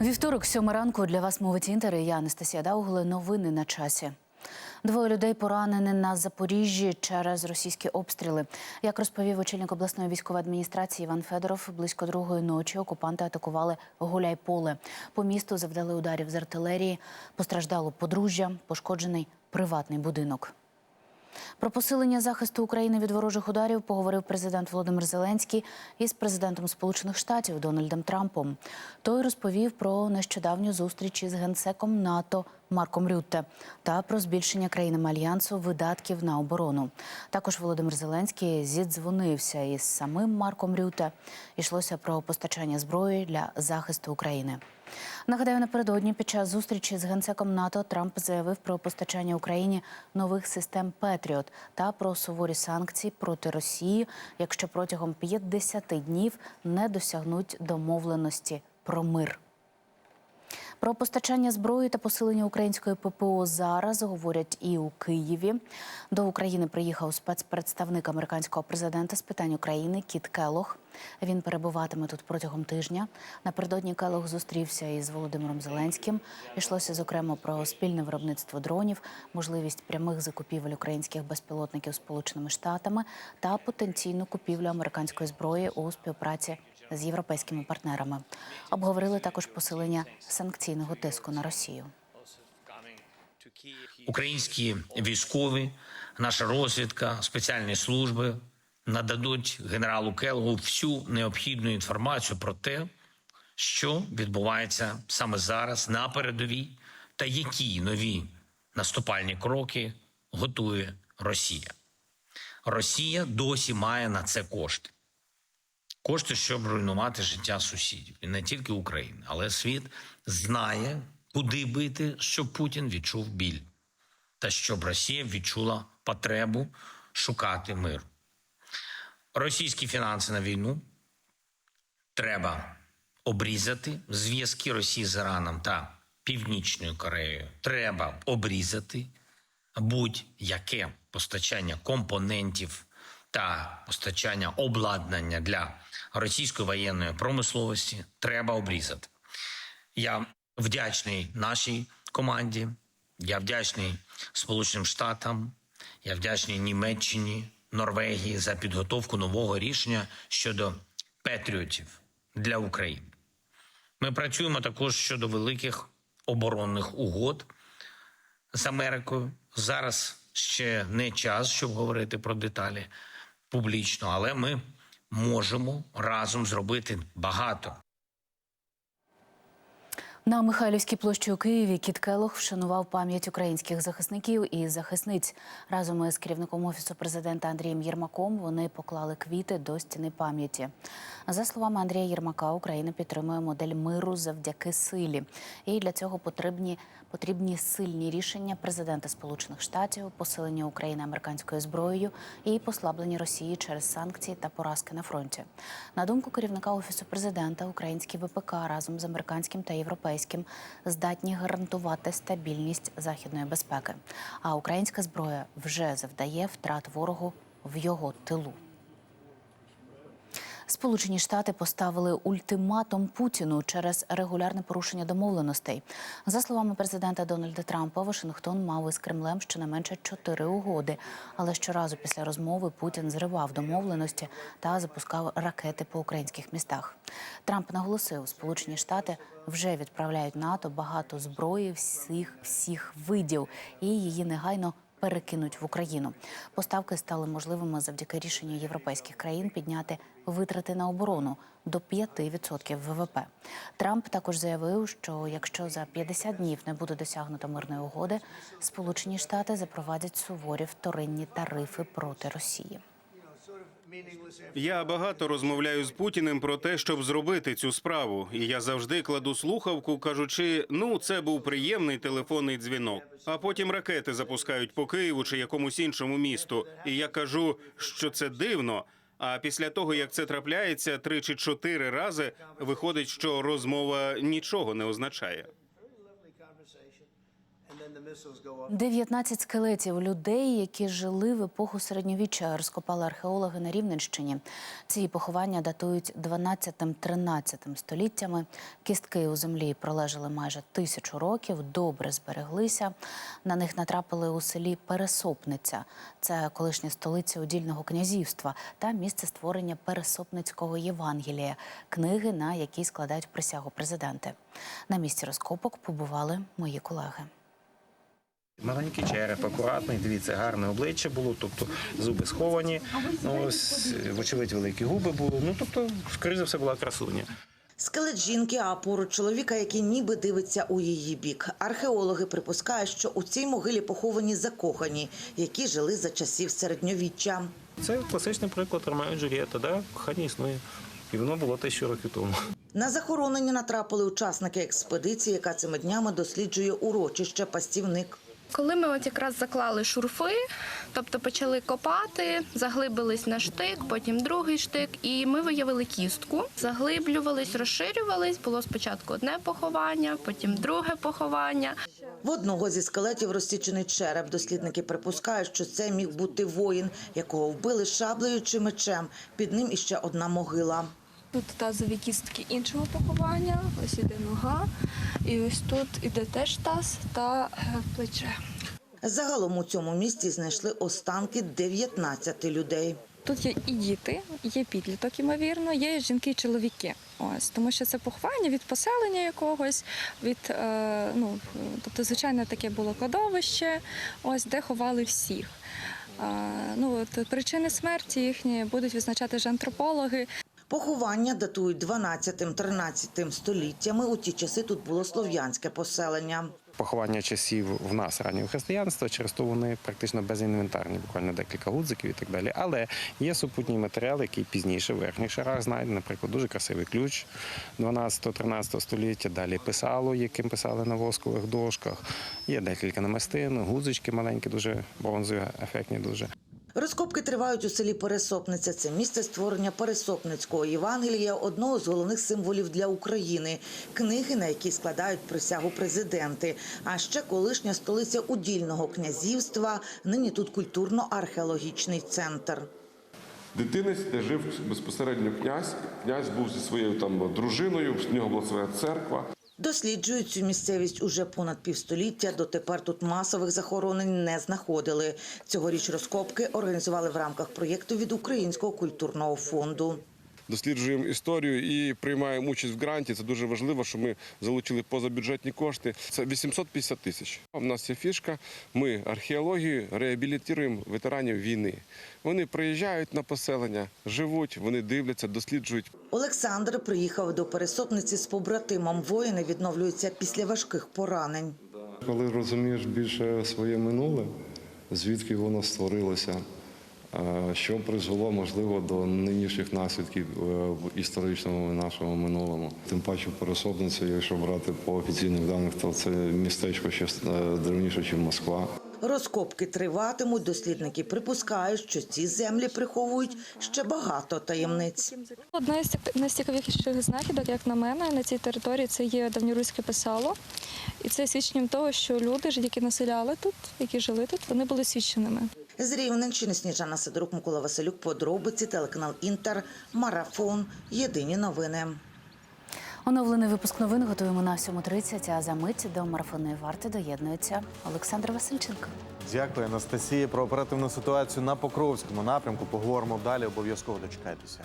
Вівторок, сьома ранку для вас мовить інтер. і Я Анастасія Даугле. Новини на часі. Двоє людей поранені на Запоріжжі через російські обстріли. Як розповів очільник обласної військової адміністрації Іван Федоров, близько другої ночі окупанти атакували Гуляйполе. По місту завдали ударів з артилерії. Постраждало подружжя, пошкоджений приватний будинок. Про посилення захисту України від ворожих ударів поговорив президент Володимир Зеленський із президентом Сполучених Штатів Дональдом Трампом. Той розповів про нещодавню зустріч із генсеком НАТО Марком Рютте та про збільшення країнами альянсу видатків на оборону. Також Володимир Зеленський зідзвонився із самим Марком Рютте. Йшлося про постачання зброї для захисту України. Нагадаю, напередодні під час зустрічі з генсеком НАТО Трамп заявив про постачання Україні нових систем Петріот та про суворі санкції проти Росії, якщо протягом 50 днів не досягнуть домовленості про мир. Про постачання зброї та посилення української ППО зараз говорять і у Києві. До України приїхав спецпредставник американського президента з питань України Кіт Келох. Він перебуватиме тут протягом тижня. Напередодні Келох зустрівся із Володимиром Зеленським. Йшлося зокрема про спільне виробництво дронів, можливість прямих закупівель українських безпілотників Сполученими Штатами та потенційну купівлю американської зброї у співпраці з європейськими партнерами. Обговорили також посилення санкційного тиску на Росію. Українські військові, наша розвідка, спеціальні служби нададуть генералу Келгу всю необхідну інформацію про те, що відбувається саме зараз на передовій, та які нові наступальні кроки готує Росія. Росія досі має на це кошти. Кошти, щоб руйнувати життя сусідів, і не тільки України, але світ знає, куди бити, щоб Путін відчув біль, та щоб Росія відчула потребу шукати мир. Російські фінанси на війну треба обрізати. Зв'язки Росії з Іраном та Північною Кореєю треба обрізати будь-яке постачання компонентів та постачання обладнання для російської воєнної промисловості треба обрізати. Я вдячний нашій команді. Я вдячний Сполученим Штатам. Я вдячний Німеччині, Норвегії за підготовку нового рішення щодо петріотів для України. Ми працюємо також щодо великих оборонних угод з Америкою. Зараз ще не час, щоб говорити про деталі публічно, але ми можемо разом зробити багато. На Михайлівській площі у Києві Кіт Келох вшанував пам'ять українських захисників і захисниць. Разом із керівником офісу президента Андрієм Єрмаком вони поклали квіти до стіни пам'яті. За словами Андрія Єрмака, Україна підтримує модель миру завдяки силі. І для цього потрібні потрібні сильні рішення президента Сполучених Штатів, посилення України американською зброєю і послаблення Росії через санкції та поразки на фронті. На думку керівника офісу президента, українські ВПК разом з американським та європейським здатні гарантувати стабільність західної безпеки. А українська зброя вже завдає втрат ворогу в його тилу. Сполучені Штати поставили ультиматум Путіну через регулярне порушення домовленостей. За словами президента Дональда Трампа, Вашингтон мав із Кремлем щонайменше чотири угоди. Але щоразу після розмови Путін зривав домовленості та запускав ракети по українських містах. Трамп наголосив, Сполучені Штати вже відправляють НАТО багато зброї всіх всіх видів, і її негайно перекинуть в Україну. Поставки стали можливими завдяки рішенню європейських країн підняти витрати на оборону до 5% ВВП. Трамп також заявив, що якщо за 50 днів не буде досягнуто мирної угоди, Сполучені Штати запровадять суворі вторинні тарифи проти Росії. Я багато розмовляю з Путіним про те, щоб зробити цю справу, і я завжди кладу слухавку, кажучи: ну, це був приємний телефонний дзвінок. А потім ракети запускають по Києву чи якомусь іншому місту. І я кажу, що це дивно. А після того, як це трапляється три чи чотири рази, виходить, що розмова нічого не означає. 19 скелетів людей, які жили в епоху середньовіччя, розкопали археологи на Рівненщині. Ці поховання датують 12-13 століттями. Кістки у землі пролежали майже тисячу років, добре збереглися. На них натрапили у селі Пересопниця. Це колишня столиця удільного князівства та місце створення Пересопницького Євангелія, книги, на якій складають присягу президенти. На місці розкопок побували мої колеги. Маленький череп, акуратний, дивіться, гарне обличчя було, тобто зуби сховані, ну, ось, вочевидь, великі губи були. Ну, тобто, скоріше за все, була красуня. Скелет жінки, а поруч чоловіка, який ніби дивиться у її бік. Археологи припускають, що у цій могилі поховані закохані, які жили за часів середньовіччя. Це класичний приклад Ромео і Джульєта, да? кохання існує. І воно було тисячу років тому. На захоронення натрапили учасники експедиції, яка цими днями досліджує урочище Пастівник. Коли ми от якраз заклали шурфи, тобто почали копати, заглибились на штик, потім другий штик, і ми виявили кістку. Заглиблювались, розширювались. Було спочатку одне поховання, потім друге поховання. В одного зі скелетів розсічений череп. Дослідники припускають, що це міг бути воїн, якого вбили шаблею чи мечем. Під ним іще одна могила. Тут тазові кістки іншого поховання, ось іде нога, і ось тут іде теж таз та е, плече. Загалом у цьому місці знайшли останки 19 людей. Тут є і діти, є підліток, ймовірно, є жінки і чоловіки. Ось тому, що це поховання від поселення якогось, від е, ну тобто, звичайно, таке було кладовище, ось де ховали всіх. Е, ну от причини смерті їхні будуть визначати ж антропологи. Поховання датують 12-13 століттями. У ті часи тут було слов'янське поселення. Поховання часів в нас раннього християнства, через то вони практично безінвентарні, буквально декілька гудзиків і так далі. Але є супутні матеріали, які пізніше в верхніх шарах знайдені. Наприклад, дуже красивий ключ 12-13 століття. Далі писало, яким писали на воскових дошках. Є декілька намистин, гудзички маленькі, дуже бронзові, ефектні дуже. Розкопки тривають у селі Пересопниця. Це місце створення Пересопницького Євангелія, одного з головних символів для України. Книги, на які складають присягу президенти. А ще колишня столиця удільного князівства. Нині тут культурно-археологічний центр. Дитинець, жив безпосередньо князь. Князь був зі своєю там дружиною, в нього була своя церква. Досліджують цю місцевість уже понад півстоліття. Дотепер тут масових захоронень не знаходили. Цьогоріч розкопки організували в рамках проєкту від Українського культурного фонду. Досліджуємо історію і приймаємо участь в гранті. Це дуже важливо, що ми залучили позабюджетні кошти. Це 850 тисяч. У нас є фішка. Ми археологію реабілітуємо ветеранів війни. Вони приїжджають на поселення, живуть, вони дивляться, досліджують. Олександр приїхав до пересопниці з побратимом. Воїни відновлюються після важких поранень. Коли розумієш більше своє минуле, звідки воно створилося, що призвело, можливо, до нинішніх наслідків е, в історичному нашому минулому. Тим паче пересобниця, якщо брати по офіційних даних, то це містечко ще е, древніше, ніж Москва. Розкопки триватимуть. Дослідники припускають, що ці землі приховують ще багато таємниць. Одна із цік- найцікавіших знахідок, як на мене, на цій території це є давньоруське писало. І це свідченням того, що люди, ж, які населяли тут, які жили тут, вони були свідченими. З Рівненщини Сніжана Сидорук, Микола Василюк, подробиці, телеканал Інтер, Марафон. Єдині новини. Оновлений випуск новин готуємо на 7.30, а за мить до марафонної варти доєднується Олександр Васильченко. Дякую, Анастасія. Про оперативну ситуацію на Покровському напрямку поговоримо далі. Обов'язково дочекайтеся.